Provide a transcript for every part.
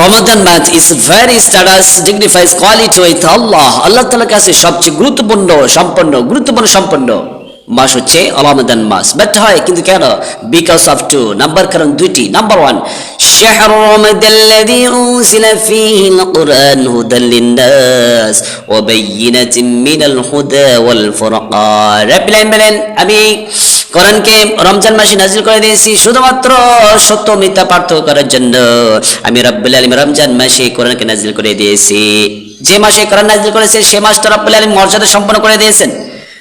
Ramadan mass is very status dignifies quality with আল্লাহ আল্লাহ তাআলার কাছে সবচেয়ে গুরুত্বপূর্ণ সম্পন্ন গুরুত্বপূর্ণ সম্পন্ন মাস হচ্ছে রমাদান মাস বাট হয় কিন্তু কেন বিকজ অফ টু নাম্বার কারণ দুইটি নাম্বার ওয়ান شهر رمضان الذي أنزل فيه القرآن هدى للناس وبينة من الهدى والفرقان رب العالمين আমি কোরআনকে রমজান মাসে নাজিল করে দিয়েছি, শুধুমাত্র সত্য মিথ্যা পার্থক্য করার জন্য। আমি রব্বুল আলম রমজান মাসে কোরআনকে নাজিল করে দিয়েছি। যে মাসে কোরআন নাজিল করেছে, সে মাসটা রব্বুল আলম মর্যাদা সম্পন্ন করে দিয়েছেন।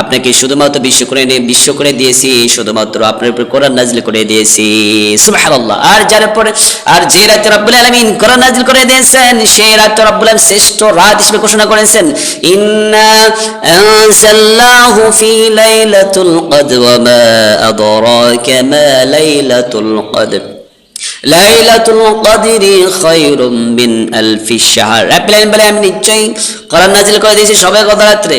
আপনাকে শুধুমাত্র বিশ্ব করে বিশ্ব করে দিয়েছি, শুধুমাত্র আপনার উপর কোরআন নাজিল করে দিয়েছি। সুবহানাল্লাহ। আর যার পরে, আর যে রাতে রব্বুল আলামিন কোরআন নাজিল করে দিয়েছেন সেই রাতে রব্বুল আলামিন শ্রেষ্ঠ রাত হিসেবে ঘোষণা করেছেন, ইন্না আনজালনাহু ফি লাইলাতুল কদর ওয়া মা আদরাকা মা লাইলাতুল কদর। লাইলাতুল কদরি খায়রুম মিন আলফি শাহর। রব্বুল বলে আমি নিশ্চয়ই কোরআন নাজিল করে দিয়েছি সবে গত রাত্রে।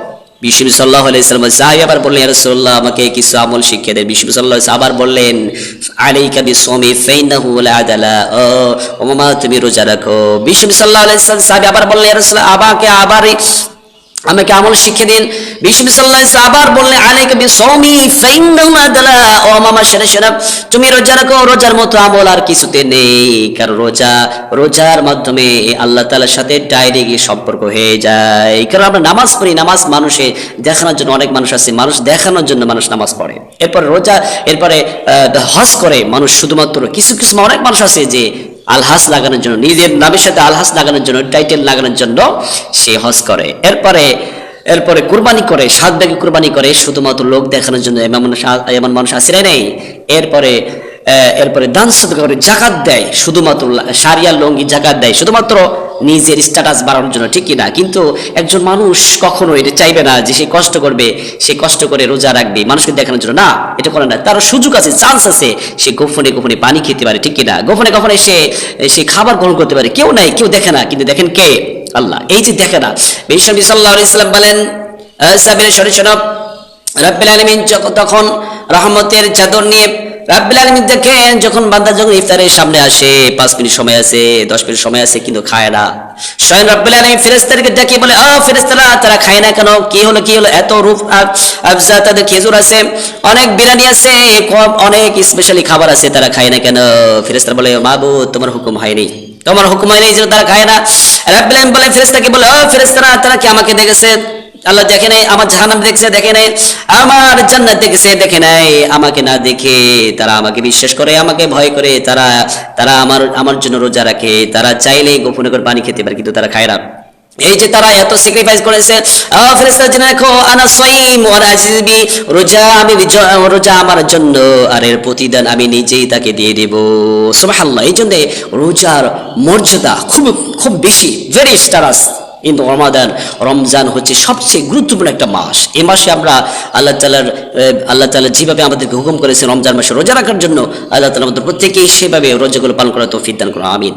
বিষ্ণু সাল্লাহ আলাইসালাম সাহাবি আবার বললেন রসুল্লাহ আমাকে কিছু আমল শিখিয়ে দেন বিষ্ণু সাল্লাহ আবার বললেন, আলাইকা কাবি ফাইনাহু ফেইনাহু আদালা। ও ওমা তুমি রোজা রাখো। বিষ্ণু সাল্লাহ আলাইসালাম সাহাবি আবার বললেন রসুল্লাহ আমাকে আবার আমাকে আমল শিখে দিন। আবার সেরা তুমি রোজা রাখো, রোজার মতো আমল আর কিছুতে নেই। কারণ রোজা, রোজার মাধ্যমে আল্লাহ তাআলার সাথে ডাইরেক্ট সম্পর্ক হয়ে যায়। কারণ আমরা নামাজ পড়ি, নামাজ মানুষে দেখানোর জন্য অনেক মানুষ আছে, মানুষ দেখানোর জন্য মানুষ নামাজ পড়ে। এরপরে রোজা, এরপরে হজ করে মানুষ শুধুমাত্র কিছু কিছু অনেক মানুষ আছে যে আলহাস লাগানোর জন্য, নিজের নামের সাথে আলহাস লাগানোর জন্য, টাইটেল লাগানোর জন্য সে হজ করে। এরপরে এরপরে কুরবানি করে, সাত ব্যাগে কুরবানি করে, শুধুমাত্র লোক দেখানোর জন্য এমন এমন মানুষ আসে নেই। এরপরে এরপরে দান সদকা করে জাকাত দেয় শুধুমাত্র সারিয়া লঙ্গি জাকাত দেয় শুধুমাত্র নিজের স্ট্যাটাস বাড়ানোর জন্য ঠিক না কিন্তু একজন মানুষ কখনো এটা চাইবে না যে সে কষ্ট করবে সে কষ্ট করে রোজা রাখবে মানুষকে দেখানোর জন্য। না এটা করে না। তার সুযোগ আছে চান্স আছে সে গোপনে গোপনে পানি খেতে পারে ঠিক না গোপনে গোপনে সে সে খাবার গ্রহণ করতে পারে। কেউ নাই কেউ দেখে না কিন্তু দেখেন কে? আল্লাহ। এই যে দেখে না বিশ্বনবী সাল্লাল্লাহু আলাইহি সাল্লাম বলেন আহ, সাবিরের শরীর শরব রাব্বিল আলামিন তখন রহমতের চাদর নিয়ে রাব্বিল আলামিন দেখেন, যখন বান্দা যখন ইফতারের সামনে আসে, পাঁচ মিনিট সময় আছে, দশ মিনিট সময় আছে, কিন্তু খায় না। স্বয়ং রাব্বিল আলামিন ফেরেশতাদেরকে ডেকে বলে, ও ফেরেশতারা, তারা খায় না কেন? কি হলো কি হলো? এত রূপ আবজা তাদের খেজুর আছে, অনেক বিরিয়ানি আছে, কম, অনেক স্পেশালি খাবার আছে, তারা খায় না কেন? ফেরেশতারা বলে, মাহবুব, তোমার হুকুম হয়নি। তোমার হুকুম হয়নি জন্য তারা খায় না। রাব্বিল আলামিন বলে ফেরেশতাকে বলে, ও ফেরেশতারা, তারা কি আমাকে দেখেছে? আল্লাহ দেখে নাই, আমার জাহান্নাম দেখছে, দেখে নাই, আমার জান্নাত দেখেছে, দেখে নাই। আমাকে না দেখে তারা আমাকে বিশ্বাস করে, আমাকে ভয় করে, তারা তারা আমার আমার জন্য রোজা রাখে। তারা চাইলেই গোপনে করে পানি খেতে পারে, কিন্তু তারা খায় এই যে তারা এত স্যাক্রিফাইস করেছে রোজা আমি রোজা আমার জন্য, আর এর প্রতিদান আমি নিজেই তাকে দিয়ে দেব। সুবহানাল্লাহ, এই জন্য রোজার মর্যাদা খুব খুব বেশি ভেরি স্টারাস কিন্তু রমাদান, রমজান হচ্ছে সবচেয়ে গুরুত্বপূর্ণ একটা মাস। এ মাসে আমরা আল্লাহ তালার আল্লাহ তালা যেভাবে আমাদেরকে হুকুম করেছে রমজান মাসে রোজা রাখার জন্য, আল্লাহ তালা আমাদের প্রত্যেকেই সেভাবে রোজাগুলো পালন করা তৌফিক দান করো আমিন।